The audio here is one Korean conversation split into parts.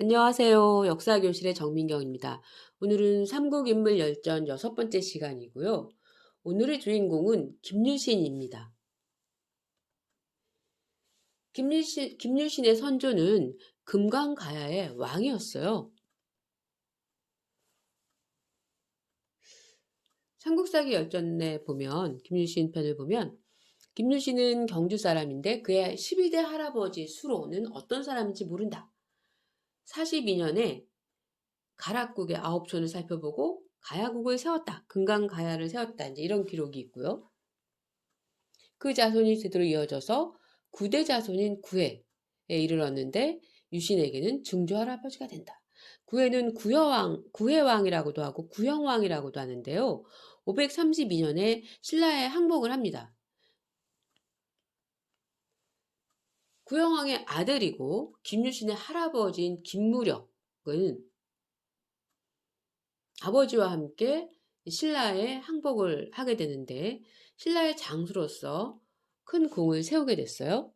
안녕하세요. 역사교실의 정민경입니다. 오늘은 삼국인물 열전 여섯 번째 시간이고요. 오늘의 주인공은 김유신입니다. 김유신, 김유신의 선조는 금강가야의 왕이었어요. 삼국사기 열전에 보면 김유신 편을 보면 김유신은 경주 사람인데 그의 12대 할아버지 수로는 어떤 사람인지 모른다. 42년에 가락국의 아홉 촌을 살펴보고 가야국을 세웠다. 금강가야를 세웠다. 이제 이런 기록이 있고요. 그 자손이 제대로 이어져서 구대 자손인 구해에 이르렀는데 유신에게는 중조 할아버지가 된다. 구해는 구여왕, 구해왕이라고도 하고 구영왕이라고도 하는데요. 532년에 신라에 항복을 합니다. 구영왕의 아들이고 김유신의 할아버지인 김무력은 아버지와 함께 신라에 항복을 하게 되는데 신라의 장수로서 큰 공을 세우게 됐어요.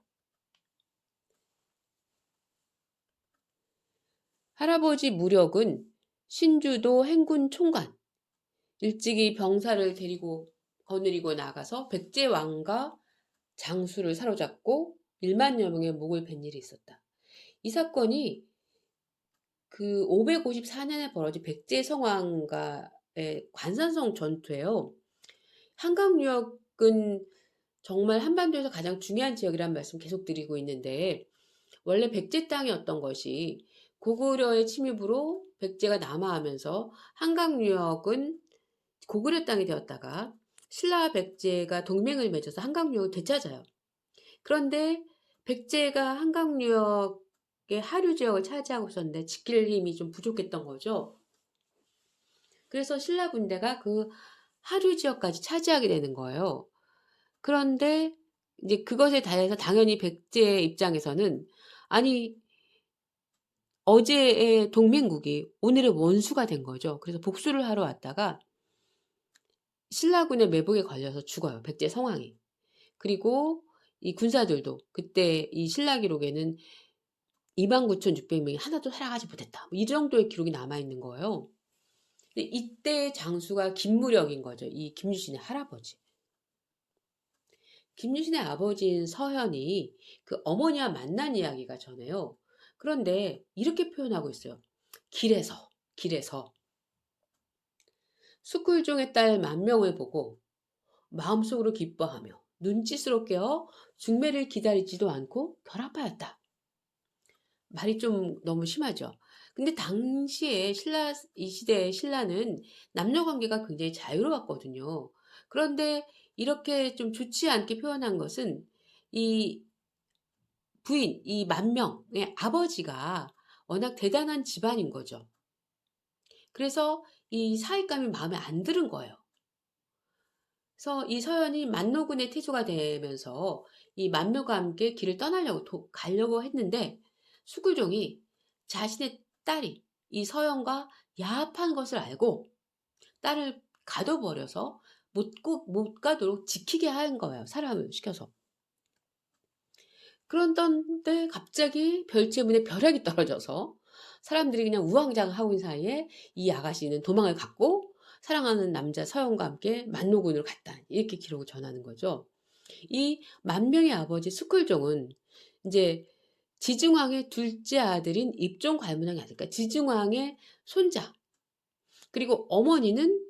할아버지 무력은 신주도 행군 총관 일찍이 병사를 데리고 거느리고 나가서 백제왕과 장수를 사로잡고 1만 여 명의 목을 벤 일이 있었다. 이 사건이 그 554년에 벌어진 백제 성왕과의 관산성 전투예요. 한강유역은 정말 한반도에서 가장 중요한 지역이라는 말씀 계속 드리고 있는데 원래 백제 땅이었던 것이 고구려의 침입으로 백제가 남하하면서 한강유역은 고구려 땅이 되었다가 신라와 백제가 동맹을 맺어서 한강유역을 되찾아요. 그런데 백제가 한강유역의 하류 지역을 차지하고 있었는데 지킬 힘이 좀 부족했던 거죠. 그래서 신라 군대가 그 하류 지역까지 차지하게 되는 거예요. 그런데 이제 그것에 대해서 당연히 백제 입장에서는 아니 어제의 동맹국이 오늘의 원수가 된 거죠. 그래서 복수를 하러 왔다가 신라군의 매복에 걸려서 죽어요. 백제 성왕이. 그리고 이 군사들도 그때 이 신라 기록에는 29,600명이 하나도 살아가지 못했다. 뭐이 정도의 기록이 남아 있는 거예요. 근데 이때 장수가 김무력인 거죠. 이 김유신의 할아버지. 김유신의 아버지인 서현이 그 어머니와 만난 이야기가 전해요. 그런데 이렇게 표현하고 있어요. 길에서, 길에서. 숙굴종의 딸 만명을 보고 마음속으로 기뻐하며 눈짓으로 깨어 중매를 기다리지도 않고 결합하였다. 말이 좀 너무 심하죠. 근데 당시에 신라, 이 시대의 신라는 남녀 관계가 굉장히 자유로웠거든요. 그런데 이렇게 좀 좋지 않게 표현한 것은 이 부인, 이 만명의 아버지가 워낙 대단한 집안인 거죠. 그래서 이 사익감이 마음에 안 드는 거예요. 그래서 이 서연이 만노군의 태조가 되면서 이 만묘가 함께 길을 떠나려고 도, 가려고 했는데 수굴종이 자신의 딸이 이 서연과 야합한 것을 알고 딸을 가둬버려서 못, 못 가도록 지키게 한 거예요. 사람을 시켜서. 그런데 갑자기 별제문에 벼락이 떨어져서 사람들이 그냥 우왕좌왕하고 있는 사이에 이 아가씨는 도망을 갔고 사랑하는 남자 서영과 함께 만노군으로 갔다. 이렇게 기록을 전하는 거죠. 이 만명의 아버지 숙굴종은 이제 지중왕의 둘째 아들인 입종 관문왕이 아닐까. 지중왕의 손자. 그리고 어머니는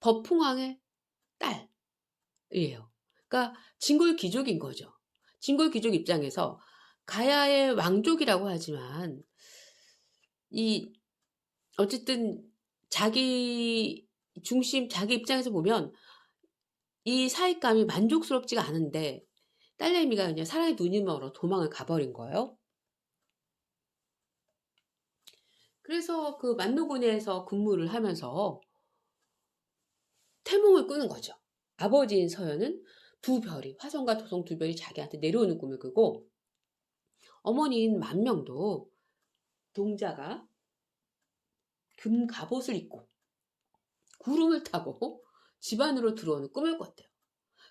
법풍왕의 딸이에요. 그러니까 진골 귀족인 거죠. 진골 귀족 입장에서 가야의 왕족이라고 하지만 이 어쨌든 자기 중심, 자기 입장에서 보면 이 사익감이 만족스럽지가 않은데 딸내미가 그냥 사랑의 눈이 멀어 도망을 가버린 거예요. 그래서 그 만노군에서 근무를 하면서 태몽을 꾸는 거죠. 아버지인 서연은 두 별이, 화성과 도성 두 별이 자기한테 내려오는 꿈을 꾸고 어머니인 만명도 동자가 금 갑옷을 입고 구름을 타고 집 안으로 들어오는 꿈을 꿨대요.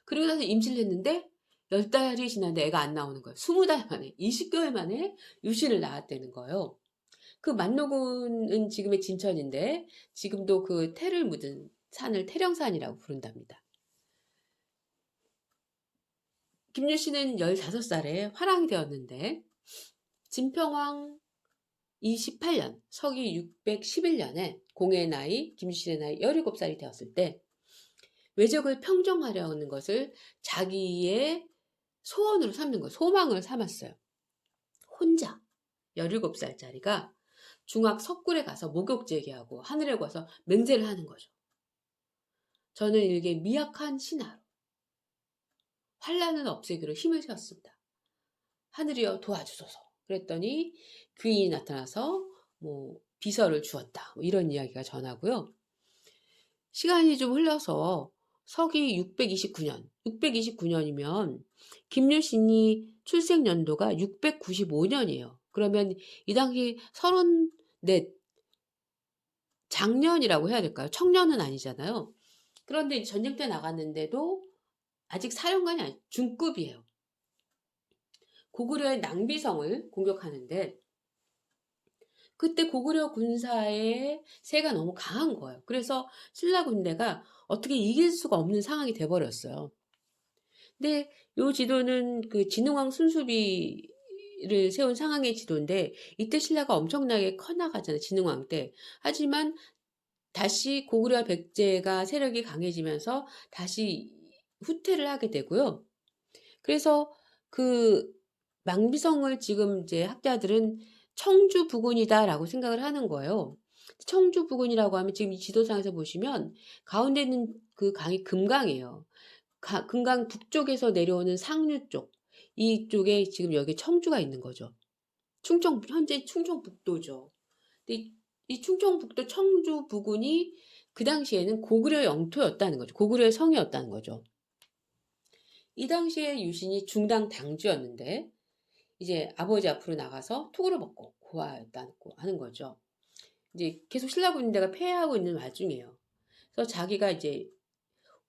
그리고 나서 임신을 했는데 열 달이 지났는데 애가 안 나오는 거예요. 20달 만에, 20개월 만에 유신을 낳았다는 거예요. 그 만노군은 지금의 진천인데 지금도 그 태를 묻은 산을 태령산이라고 부른답니다. 김유 씨는 15살에 화랑이 되었는데 진평왕 28년 서기 611년에 공의 나이 김유신의 나이 17살이 되었을 때 외적을 평정하려는 것을 자기의 소원으로 삼는 거 소망을 삼았어요. 혼자 17살짜리가 중학 석굴에 가서 목욕 제기하고 하늘에 가서 맹제를 하는 거죠. 저는 이게 미약한 신하로 환란을 없애기로 힘을 세웠습니다. 하늘이여 도와주소서. 그랬더니 귀인이 나타나서 뭐 비서를 주었다. 뭐 이런 이야기가 전하고요. 시간이 좀 흘러서 서기 629년, 629년이면 김유신이 출생 연도가 695년이에요. 그러면 이 당시 34 장년이라고 해야 될까요? 청년은 아니잖아요. 그런데 전쟁 때 나갔는데도 아직 사령관이 아니 중급이에요. 고구려의 낭비성을 공격하는데 그때 고구려 군사의 세가 너무 강한 거예요. 그래서 신라 군대가 어떻게 이길 수가 없는 상황이 돼버렸어요. 근데 요 지도는 그 진흥왕 순수비 를 세운 상황의 지도인데 이때 신라가 엄청나게 커나가잖아요. 진흥왕 때. 하지만 다시 고구려 백제가 세력이 강해지면서 다시 후퇴를 하게 되고요. 그래서 그 망비성을 지금 이제 학자들은 청주 부근이다라고 생각을 하는 거예요. 청주 부근이라고 하면 지금 이 지도상에서 보시면 가운데 있는 그 강이 금강이에요. 가, 금강 북쪽에서 내려오는 상류 쪽 이쪽에 지금 여기 청주가 있는 거죠. 충청 현재 충청북도죠. 이, 이 충청북도 청주 부근이 그 당시에는 고구려 영토였다는 거죠. 고구려의 성이었다는 거죠. 이 당시에 유신이 중당 당주였는데 이제 아버지 앞으로 나가서 투구를 먹고 고아였다고 하는 거죠. 이제 계속 신라 군대가 패하고 있는 와중이에요. 그래서 자기가 이제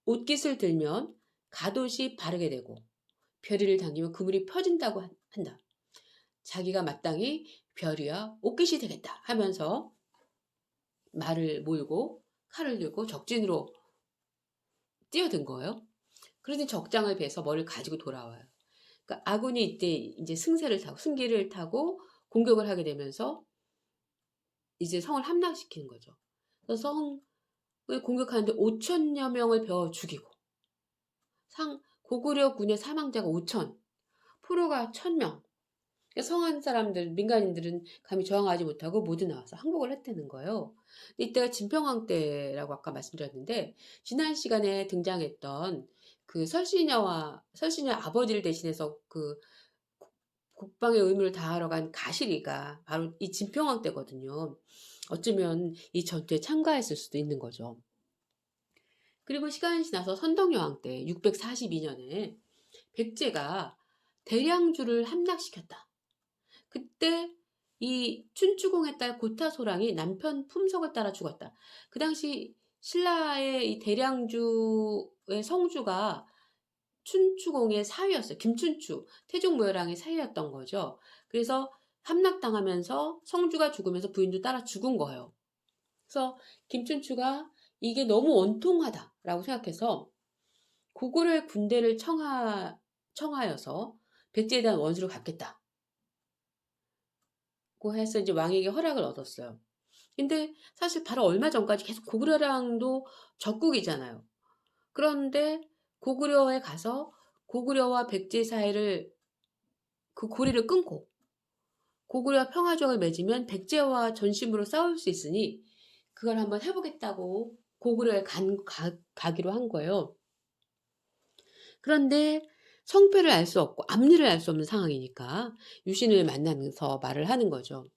옷깃을 들면 가옷이 바르게 되고 별이를 당기면 그물이 펴진다고 한다. 자기가 마땅히 별이야 옷깃이 되겠다 하면서 말을 몰고 칼을 들고 적진으로 뛰어든 거예요. 그러니 적장을 베서 머리를 가지고 돌아와요. 그러니까 아군이 이때 이제 승세를 타고 승기를 타고 공격을 하게 되면서 이제 성을 함락시키는 거죠. 그래서 성을 공격하는데 5천여 명을 베어 죽이고 상 고구려 군의 사망자가 5천, 포로가 1,000명. 그러니까 성한 사람들, 민간인들은 감히 저항하지 못하고 모두 나와서 항복을 했다는 거예요. 이때가 진평왕 때라고 아까 말씀드렸는데 지난 시간에 등장했던 그 설신녀와 설신녀 아버지를 대신해서 그 국방의 의무를 다하러 간 가시리가 바로 이 진평왕 때거든요. 어쩌면 이 전투에 참가했을 수도 있는 거죠. 그리고 시간이 지나서 선덕여왕 때 642년에 백제가 대량주를 함락시켰다. 그때 이 춘추공의 딸 고타소랑이 남편 품석을 따라 죽었다. 그 당시 신라의 이 대량주의 성주가 춘추공의 사위였어요. 김춘추, 태종무열왕의 사위였던 거죠. 그래서 함락당하면서 성주가 죽으면서 부인도 따라 죽은 거예요. 그래서 김춘추가 이게 너무 원통하다라고 생각해서 고구려의 군대를 청하, 청하여서 백제에 대한 원수를 갚겠다. 고 해서 이제 왕에게 허락을 얻었어요. 근데 사실 바로 얼마 전까지 계속 고구려랑도 적국이잖아요. 그런데 고구려에 가서 고구려와 백제 사이를 그 고리를 끊고 고구려 평화정을 맺으면 백제와 전심으로 싸울 수 있으니 그걸 한번 해보겠다고 고구려에 간, 가, 가기로 한 거예요. 그런데 성패를 알 수 없고 앞니를 알 수 없는 상황이니까 유신을 만나면서 말을 하는 거죠.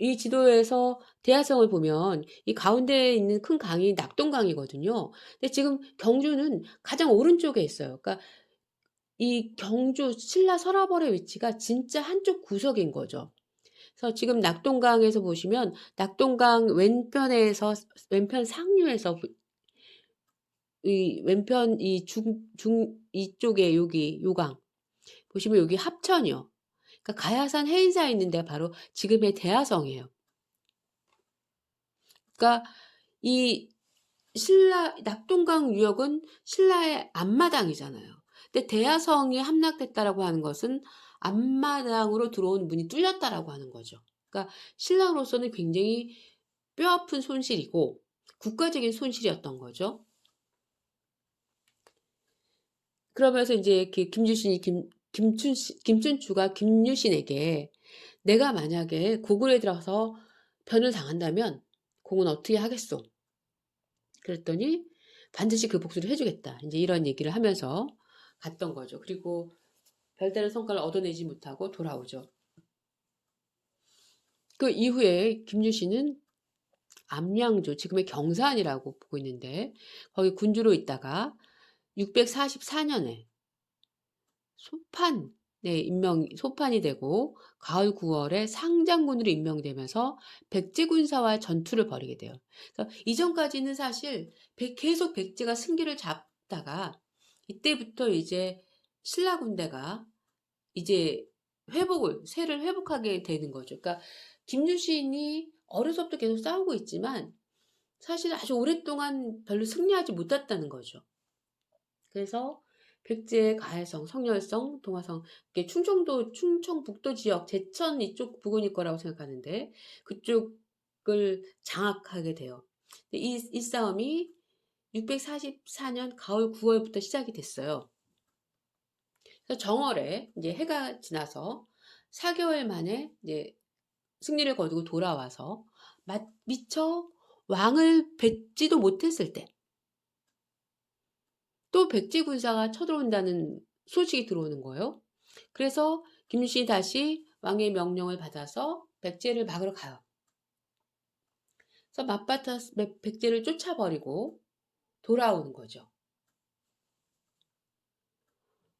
이 지도에서 대하성을 보면 이 가운데에 있는 큰 강이 낙동강이거든요. 근데 지금 경주는 가장 오른쪽에 있어요. 그러니까 이 경주 신라 서라벌의 위치가 진짜 한쪽 구석인 거죠. 그래서 지금 낙동강에서 보시면 낙동강 왼편에서 왼편 상류에서 이 왼편 이 중 중 이쪽에 여기 요강 보시면 여기 합천이요. 그러니까 가야산 해인사에 있는 데가 바로 지금의 대하성이에요. 그러니까 이 신라 낙동강 유역은 신라의 앞마당이잖아요. 근데 대하성이 함락됐다라고 하는 것은 앞마당으로 들어온 문이 뚫렸다라고 하는 거죠. 그러니까 신라로서는 굉장히 뼈아픈 손실이고 국가적인 손실이었던 거죠. 그러면서 이제 그 김유신이 김 김춘 김춘추가 김유신에게 내가 만약에 고굴에 들어서 변을 당한다면 공은 어떻게 하겠소? 그랬더니 반드시 그 복수를 해주겠다. 이제 이런 얘기를 하면서 갔던 거죠. 그리고 별다른 성과를 얻어내지 못하고 돌아오죠. 그 이후에 김유신은 암양조, 지금의 경산이라고 보고 있는데 거기 군주로 있다가 644년에 소판에 임명, 소판이 되고 가을 9월에 상장군으로 임명되면서 백제 군사와 전투를 벌이게 돼요. 그래서 이전까지는 사실 백- 계속 백제가 승기를 잡다가 이때부터 이제 신라 군대가 이제 회복을 세를 회복하게 되는 거죠. 그러니까 김유신이 어려서부터 계속 싸우고 있지만 사실 아주 오랫동안 별로 승리하지 못했다는 거죠. 그래서 백제, 가해성, 성열성, 동화성, 이게 충청도, 충청북도 지역, 제천 이쪽 부근일 거라고 생각하는데 그쪽을 장악하게 돼요. 이, 이 싸움이 644년 가을 9월부터 시작이 됐어요. 그래서 정월에 이제 해가 지나서 4개월 만에 이제 승리를 거두고 돌아와서 마- 미처 왕을 뵙지도 못했을 때 또 백제 군사가 쳐들어온다는 소식이 들어오는 거예요. 그래서 김유신이 다시 왕의 명령을 받아서 백제를 막으러 가요. 그래서 맞받아 백제를 쫓아버리고 돌아오는 거죠.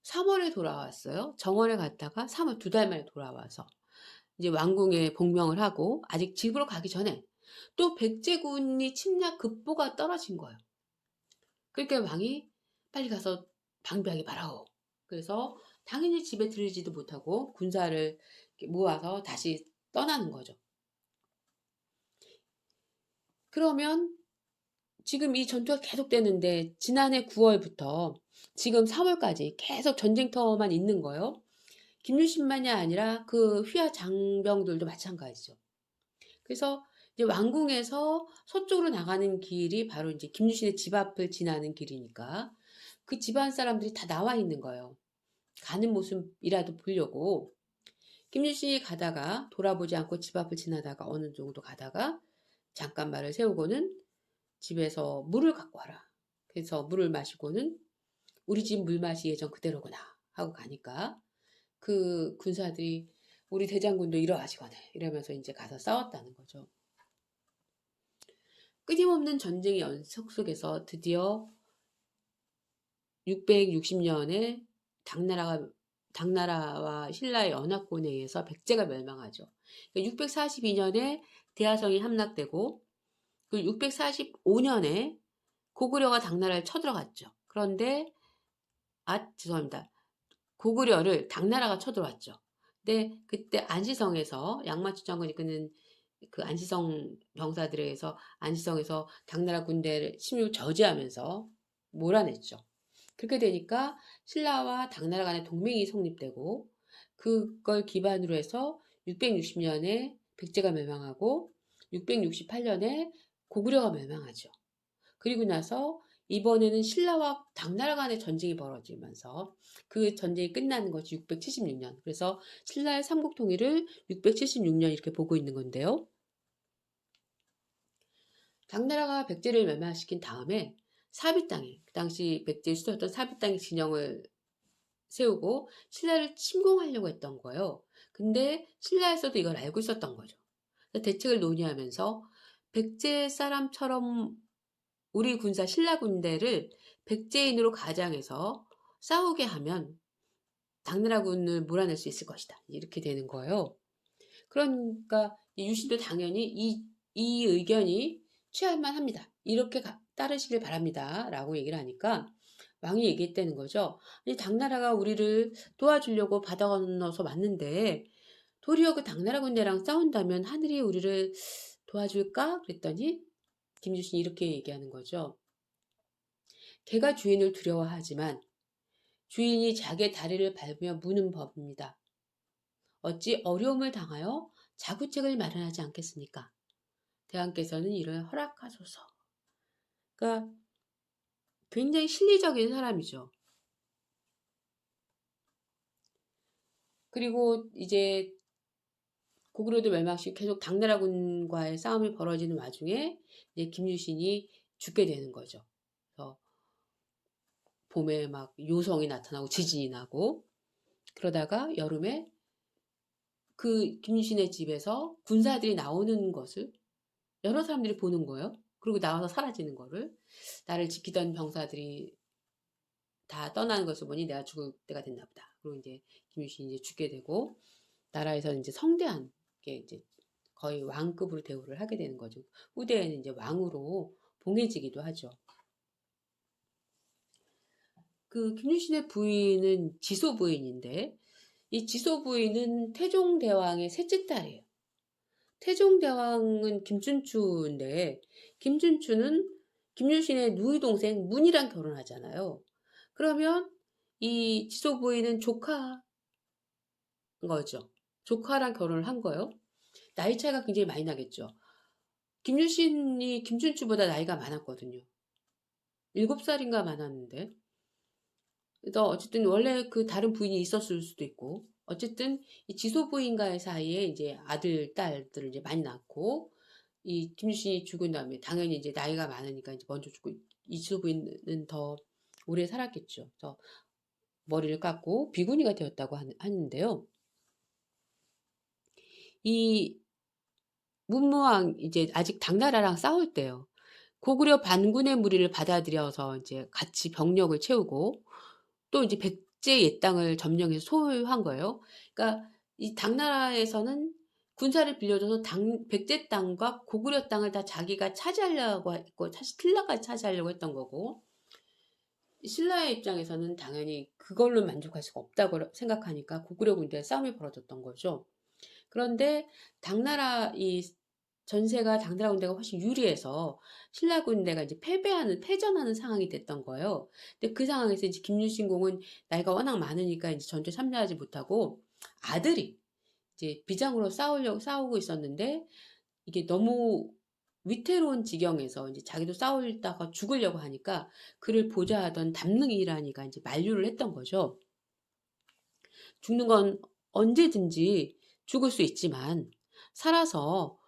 3월에 돌아왔어요. 정월에 갔다가 3월 두 달 만에 돌아와서 이제 왕궁에 복명을 하고 아직 집으로 가기 전에 또 백제군이 침략 급보가 떨어진 거예요. 그러니까 왕이 빨리 가서 방비하기 바라오. 그래서 당연히 집에 들이지도 못하고 군사를 모아서 다시 떠나는 거죠. 그러면 지금 이 전투가 계속되는데 지난해 9월부터 지금 3월까지 계속 전쟁터만 있는 거예요. 김유신만이 아니라 그 휘하 장병들도 마찬가지죠. 그래서 이제 왕궁에서 서쪽으로 나가는 길이 바로 이제 김유신의 집 앞을 지나는 길이니까 그 집안 사람들이 다 나와 있는 거예요. 가는 모습이라도 보려고 김유신이 가다가 돌아보지 않고 집 앞을 지나다가 어느 정도 가다가 잠깐 말을 세우고는 집에서 물을 갖고 와라. 그래서 물을 마시고는 우리 집 물 맛이 예전 그대로구나 하고 가니까 그 군사들이 우리 대장군도 이러하시거네 이러면서 이제 가서 싸웠다는 거죠. 끊임없는 전쟁의 연속 속에서 드디어 660년에 당나라가 당나라와 신라의 연합군에 의해서 백제가 멸망하죠. 642년에 대하성이 함락되고 그 645년에 고구려가 당나라를 쳐들어갔죠. 그런데 아 죄송합니다. 고구려를 당나라가 쳐들어왔죠. 근데 그때 안시성에서 양마추 장군이 이끄는 그 안시성 병사들에 의해서 안시성에서 당나라 군대를 침입을 저지하면서 몰아냈죠. 그렇게 되니까 신라와 당나라 간의 동맹이 성립되고 그걸 기반으로 해서 660년에 백제가 멸망하고 668년에 고구려가 멸망하죠. 그리고 나서 이번에는 신라와 당나라 간의 전쟁이 벌어지면서 그 전쟁이 끝나는 것이 676년. 그래서 신라의 삼국 통일을 676년 이렇게 보고 있는 건데요. 당나라가 백제를 멸망시킨 다음에 사비 땅에 그 당시 백제 수도였던 사비 땅에 진영을 세우고 신라를 침공하려고 했던 거예요. 근데 신라에서도 이걸 알고 있었던 거죠. 대책을 논의하면서 백제 사람처럼 우리 군사 신라 군대를 백제인으로 가장해서 싸우게 하면 당나라 군을 몰아낼 수 있을 것이다. 이렇게 되는 거예요. 그러니까 유신도 당연히 이, 이 의견이 취할 만 합니다. 이렇게 가, 따르시길 바랍니다. 라고 얘기를 하니까 왕이 얘기했다는 거죠. 아니, 당나라가 우리를 도와주려고 바다 건너서 왔는데 도리어 그 당나라 군대랑 싸운다면 하늘이 우리를 도와줄까? 그랬더니 김유신이 이렇게 얘기하는 거죠. 개가 주인을 두려워하지만 주인이 자기의 다리를 밟으며 무는 법입니다. 어찌 어려움을 당하여 자구책을 마련하지 않겠습니까? 대왕께서는 이를 허락하소서. 그러니까 굉장히 실리적인 사람이죠. 그리고 이제 고구려도 멸망시 계속 당나라군과의 싸움이 벌어지는 와중에 이제 김유신이 죽게 되는 거죠. 그래서 봄에 막 요성이 나타나고 지진이 나고 그러다가 여름에 그 김유신의 집에서 군사들이 나오는 것을 여러 사람들이 보는 거예요. 그리고 나와서 사라지는 거를 나를 지키던 병사들이 다 떠나는 것을 보니 내가 죽을 때가 됐나 보다. 그리고 이제 김유신이 이제 죽게 되고 나라에서는 이제 성대한 게 이제 거의 왕급으로 대우를 하게 되는 거죠. 후대에는 이제 왕으로 봉해지기도 하죠. 그 김유신의 부인은 지소 부인인데 이 지소 부인은 태종 대왕의 셋째 딸이에요. 태종대왕은 김춘추인데 김춘추는 김유신의 누이 동생 문이랑 결혼하잖아요. 그러면 이 지소 부인은 조카 거죠. 조카랑 결혼을 한 거예요. 나이 차이가 굉장히 많이 나겠죠. 김유신이 김춘추보다 나이가 많았거든요. 7살인가 많았는데. 그래서 어쨌든 원래 그 다른 부인이 있었을 수도 있고, 어쨌든 이 지소 부인과의 사이에 이제 아들, 딸들을 이제 많이 낳고, 이 김유신이 죽은 다음에 당연히 이제 나이가 많으니까 이제 먼저 죽고, 이 지소 부인은 더 오래 살았겠죠. 그래서 머리를 깎고 비구니가 되었다고 하는데요. 이 문무왕 이제 아직 당나라랑 싸울 때요. 고구려 반군의 무리를 받아들여서 이제 같이 병력을 채우고 또 이제 백제 옛 땅을 점령해서 소유한 거예요. 그러니까 이 당나라에서는 군사를 빌려줘서 당, 백제 땅과 고구려 땅을 다 자기가 차지하려고 했고, 킬라가 차지하려고 했던 거고, 신라의 입장에서는 당연히 그걸로 만족할 수가 없다고 생각하니까 고구려 군대에 싸움이 벌어졌던 거죠. 그런데 당나라 이 전세가 당나라 군대가 훨씬 유리해서 신라 군대가 이제 패배하는 패전하는 상황이 됐던 거예요. 근데 그 상황에서 이제 김유신 공은 나이가 워낙 많으니까 이제 전투에 참여하지 못하고 아들이 이제 비장으로 싸우려고 싸우고 있었는데 이게 너무 위태로운 지경에서 이제 자기도 싸우다가 죽으려고 하니까 그를 보좌하던 담능이라니가 이제 만류를 했던 거죠. 죽는 건 언제든지 죽을 수 있지만 살아서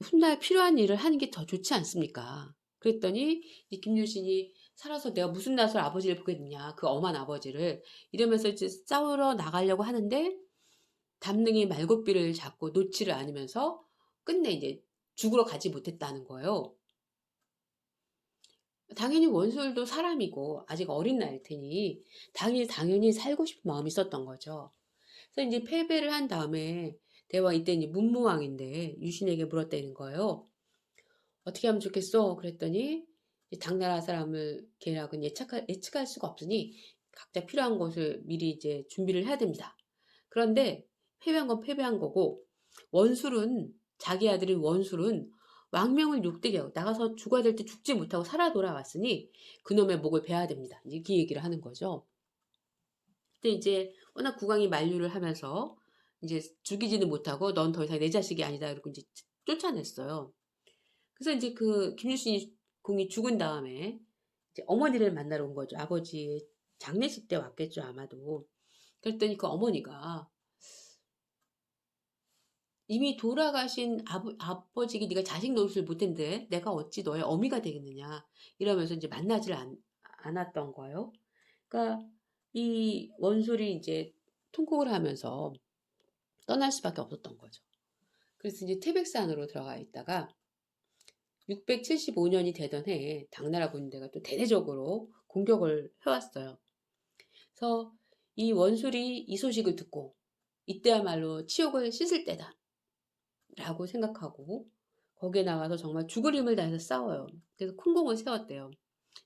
훗날 필요한 일을 하는 게 더 좋지 않습니까? 그랬더니 이 김유신이 살아서 내가 무슨 낯을 아버지를 보겠느냐 그 엄한 아버지를 이러면서 이제 싸우러 나가려고 하는데 담능이 말고비를 잡고 놓지를 않으면서 끝내 이제 죽으러 가지 못했다는 거예요. 당연히 원술도 사람이고 아직 어린 나이일 테니 당연히 당연히 살고 싶은 마음이 있었던 거죠. 그래서 이제 패배를 한 다음에 대왕 이때 이제 문무왕인데 유신에게 물었다는 거예요. 어떻게 하면 좋겠어? 그랬더니 당나라 사람을 계략은 예측할, 예측할 수가 없으니 각자 필요한 것을 미리 이제 준비를 해야 됩니다. 그런데 패배한 건 패배한 거고 원술은 자기 아들인 원술은 왕명을 욕되게 하고 나가서 죽어야 될 때 죽지 못하고 살아 돌아왔으니 그놈의 목을 베야 됩니다. 이렇게 얘기를 하는 거죠. 근데 이제 워낙 국왕이 만류를 하면서 이제 죽이지는 못하고 넌 더 이상 내 자식이 아니다 이러고 이제 쫓아냈어요. 그래서 이제 그 김유신이 공이 죽은 다음에 이제 어머니를 만나러 온 거죠. 아버지 장례식 때 왔겠죠 아마도. 그랬더니 그 어머니가 이미 돌아가신 아버, 아버지가 네가 자식 노릇을 못했는데 내가 어찌 너의 어미가 되겠느냐 이러면서 이제 만나질 않, 않았던 거예요. 그러니까 이 원술이 이제 통곡을 하면서 떠날 수밖에 없었던 거죠. 그래서 이제 태백산으로 들어가 있다가 675년이 되던 해에 당나라 군대가 또 대대적으로 공격을 해왔어요. 그래서 이 원술이 이 소식을 듣고 이때야말로 치욕을 씻을 때다. 라고 생각하고 거기에 나가서 정말 죽을 힘을 다해서 싸워요. 그래서 큰 공을 세웠대요.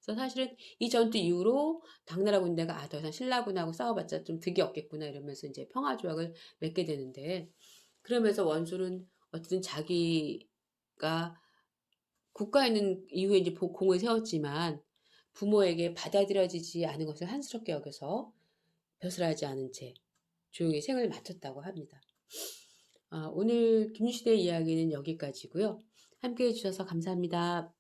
그래서 사실은 이 전투 이후로 당나라 군대가 아, 더 이상 신라군하고 싸워봤자 좀 득이 없겠구나 이러면서 이제 평화 조약을 맺게 되는데 그러면서 원술은 어쨌든 자기가 국가에 있는 이후에 이제 복- 공을 세웠지만 부모에게 받아들여지지 않은 것을 한스럽게 여겨서 벼슬하지 않은 채 조용히 생을 마쳤다고 합니다. 아, 오늘 김시대 이야기는 여기까지고요. 함께 해 주셔서 감사합니다.